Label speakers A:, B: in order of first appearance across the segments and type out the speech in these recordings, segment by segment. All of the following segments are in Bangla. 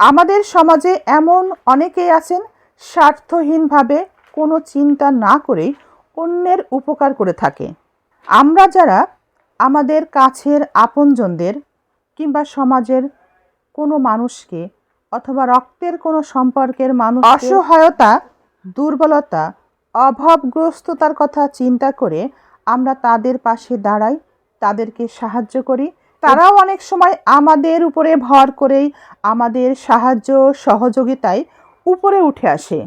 A: আমাদের সমাজে এমন অনেকেই আছেন, স্বার্থহীনভাবে কোনো চিন্তা না করেই অন্যের উপকার করে থাকে। আমরা যারা আমাদের কাছের আপনজনদের কিংবা সমাজের কোনো মানুষকে অথবা রক্তের কোনো সম্পর্কের মানুষ অসহায়তা, দুর্বলতা, অভাবগ্রস্ততার কথা চিন্তা করে আমরা তাদের পাশে দাঁড়াই, তাদেরকে সাহায্য করি তারাও অনেক সময় আমাদের উপরে ভর করেই, আমাদের সাহায্য সহযোগিতায় উপরে উঠে আসে।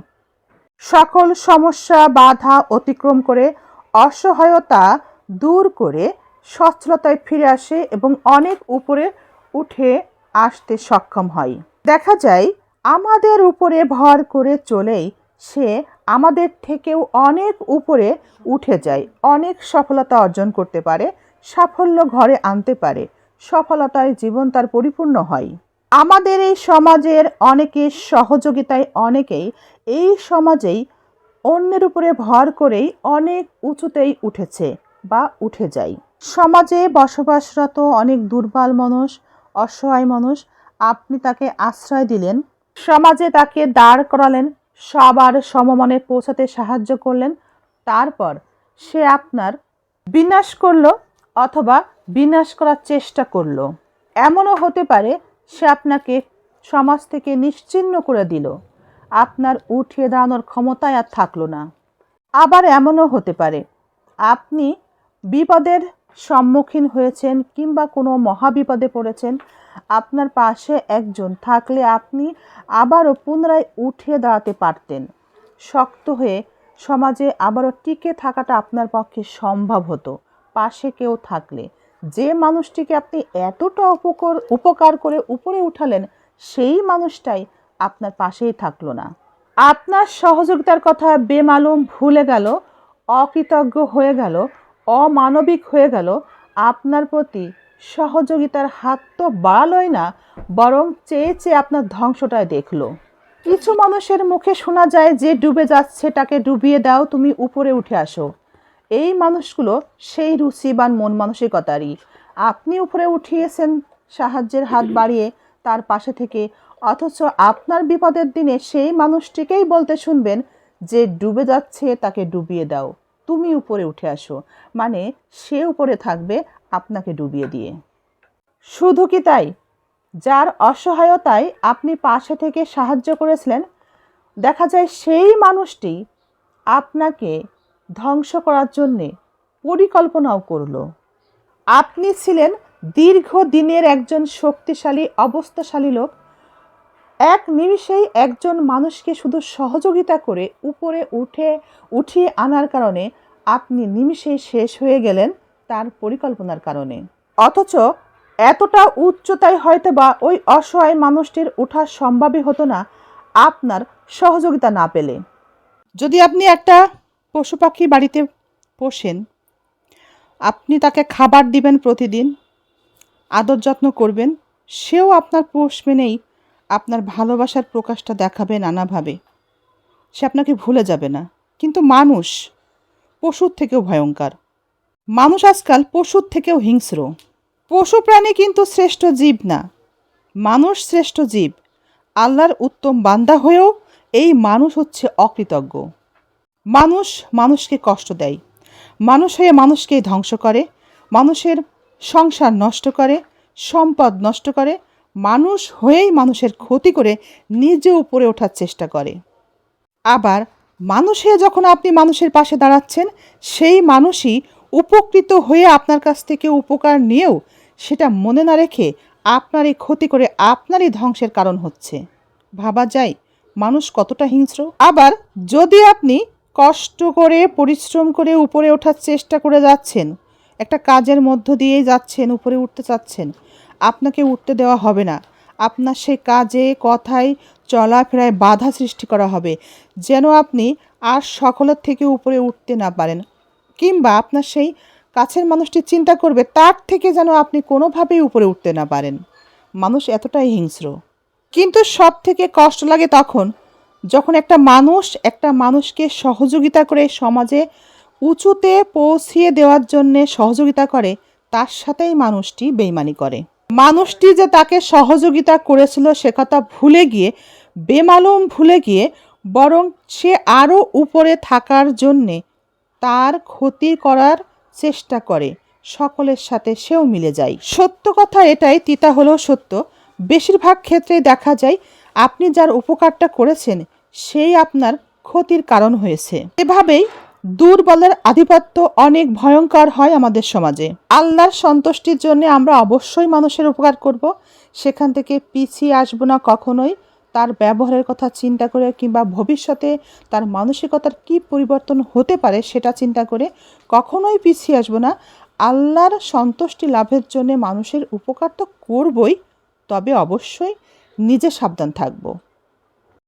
A: সকল সমস্যা, বাধা অতিক্রম করে, অসহায়তা দূর করে সচ্ছলতায় ফিরে আসে এবং অনেক উপরে উঠে আসতে সক্ষম হয়। দেখা যায়, আমাদের উপরে ভর করে চলেই সে আমাদের থেকেও অনেক উপরে উঠে যায়, অনেক সফলতা অর্জন করতে পারে, সাফল্য ঘরে আনতে পারে। সফলতায় জীবন তার পরিপূর্ণ হয়। আমাদের এই সমাজের অনেকের সহযোগিতায় অনেকেই এই সমাজেই অন্যের উপরে ভর করেই অনেক উঁচুতেই উঠেছে বা উঠে যায়। সমাজে বসবাসরত অনেক দুর্বল মানুষ, অসহায় মানুষ, আপনি তাকে আশ্রয় দিলেন। সমাজে তাকে দাঁড় করালেন, সবার সমমনে পৌঁছাতে সাহায্য করলেন। তারপর সে আপনার বিনাশ করল অথবা বিনাশ করার চেষ্টা করল। এমনও হতে পারে সে আপনাকে সমাজ থেকে নিশ্চিহ্ন করে দিল। আপনার উঠিয়ে দাঁড়ানোর ক্ষমতায় আর থাকল না। আবার এমনও হতে পারে। আপনি বিপদের সম্মুখীন হয়েছেন কিংবা কোনো মহাবিপদে পড়েছেন, আপনার পাশে একজন থাকলে আপনি আবারও পুনরায় উঠিয়ে দাঁড়াতে পারতেন। শক্ত হয়ে সমাজে আবারও টিকে থাকাটা আপনার পক্ষে সম্ভব হতো। পাশে কেউ থাকলে। যে মানুষটিকে আপনি এতটা উপকার উপকার করে উপরে উঠালেন, সেই মানুষটাই আপনার পাশেই থাকল না। আপনার সহযোগিতার কথা বেমালুম ভুলে গেল, অকৃতজ্ঞ হয়ে গেল, অমানবিক হয়ে গেল, আপনার প্রতি সহযোগিতার হাত তো বাড়ালোই না, বরং চেয়ে চেয়ে আপনার ধ্বংসটাই দেখল। কিছু মানুষের মুখে শোনা যায় যে ডুবে যাচ্ছে, তাকে ডুবিয়ে দাও, তুমি উপরে উঠে আসো। এই মানুষগুলো সেই রুচিবান মন মানসিকতারই। আপনি উপরে উঠিয়েছেন সাহায্যের হাত বাড়িয়ে তার পাশে থেকে। অথচ আপনার বিপদের দিনে সেই মানুষটিকেই বলতে শুনবেন যে ডুবে যাচ্ছে তাকে ডুবিয়ে দাও। তুমি উপরে উঠে আসো। মানে সে উপরে থাকবে আপনাকে ডুবিয়ে দিয়ে। শুধু কি তাই? যার অসহায়তায় আপনি পাশে থেকে সাহায্য করেছিলেন দেখা যায় সেই মানুষটি আপনাকে ধ্বংস করার জন্যে পরিকল্পনাও করল। আপনি ছিলেন দীর্ঘ দিনের একজন শক্তিশালী, অবস্থাশালী লোক। এক নিমিষেই একজন মানুষকে শুধু সহযোগিতা করে উপরে উঠে, উঠিয়ে আনার কারণে আপনি নিমিষেই শেষ হয়ে গেলেন তার পরিকল্পনার কারণে। অথচ এতটা উচ্চতায় হয়তো বা ওই অসহায় মানুষটির ওঠা সম্ভবই হতো না আপনার সহযোগিতা না পেলে। যদি আপনি একটা পশু পাখি বাড়িতে পোষেন। আপনি তাকে খাবার দিবেন প্রতিদিন, আদর যত্ন করবেন, সেও আপনার পোষ মেনেই আপনার ভালোবাসার প্রকাশটা দেখাবে নানাভাবে। সে আপনাকে ভুলে যাবে না। কিন্তু মানুষ পশুর থেকেও ভয়ঙ্কর। মানুষ আজকাল পশুর থেকেও হিংস্র। পশু প্রাণী কিন্তু শ্রেষ্ঠ জীব না। মানুষ শ্রেষ্ঠ জীব। আল্লাহর উত্তম বান্দা হয়েও এই মানুষ হচ্ছে অকৃতজ্ঞ। মানুষ মানুষকে কষ্ট দেয়। মানুষ হয়ে মানুষকে ধ্বংস করে। মানুষের সংসার নষ্ট করে, সম্পদ নষ্ট করে। মানুষ হয়েই মানুষের ক্ষতি করে নিজে উপরে ওঠার চেষ্টা করে। আবার মানুষ হয়ে যখন আপনি মানুষের পাশে দাঁড়াচ্ছেন, সেই মানুষই উপকৃত হয়ে আপনার কাছ থেকে উপকার নিয়েও সেটা মনে না রেখে আপনারই ক্ষতি করে আপনারই ধ্বংসের কারণ হচ্ছে। ভাবা যায়, মানুষ কতটা হিংস্র। আবার যদি আপনি কষ্ট করে, পরিশ্রম করে উপরে ওঠার চেষ্টা করে যাচ্ছেন। একটা কাজের মধ্য দিয়েই যাচ্ছেন, উপরে উঠতে চাচ্ছেন। আপনাকে উঠতে দেওয়া হবে না। আপনার সেই কাজে, কথায়, চলাফেরায় বাধা সৃষ্টি করা হবে, যেন আপনি আর সকলের থেকে উপরে উঠতে না পারেন। কিংবা আপনার সেই কাছের মানুষটি চিন্তা করবে, তার থেকে যেন আপনি কোনোভাবেই উপরে উঠতে না পারেন। মানুষ এতটাই হিংস্র। কিন্তু সব থেকে কষ্ট লাগে তখন যখন একটা মানুষ একটা মানুষকে সহযোগিতা করে সমাজে উঁচুতে পৌঁছিয়ে দেওয়ার জন্যে সহযোগিতা করে, তার সাথেই মানুষটি বেইমানি করে। মানুষটি যে তাকে সহযোগিতা করেছিল সে কথা ভুলে গিয়ে, বেমালুম ভুলে গিয়ে, বরং সে আরও উপরে থাকার জন্যে তার ক্ষতি করার চেষ্টা করে। সকলের সাথে সেও মিলে যায়। সত্য কথা এটাই, তিতা হলেও সত্য। বেশিরভাগ ক্ষেত্রেই দেখা যায় আপনি যার উপকারটা করেছেন, সেই আপনার ক্ষতির কারণ হয়েছে। এভাবেই দুর্বলের আধিপত্য অনেক ভয়ঙ্কর হয় আমাদের সমাজে। আল্লাহর সন্তুষ্টির জন্য আমরা অবশ্যই মানুষের উপকার করব। সেখান থেকে পিছিয়ে আসব না কখনোই। তার ব্যবহারের কথা চিন্তা করে কিংবা ভবিষ্যতে তার মানসিকতার কি পরিবর্তন হতে পারে সেটা চিন্তা করে কখনোই পিছিয়ে আসব না। আল্লাহর সন্তুষ্টি লাভের জন্য মানুষের উপকার তো করবই। তবে অবশ্যই নিজে সাবধান থাকব।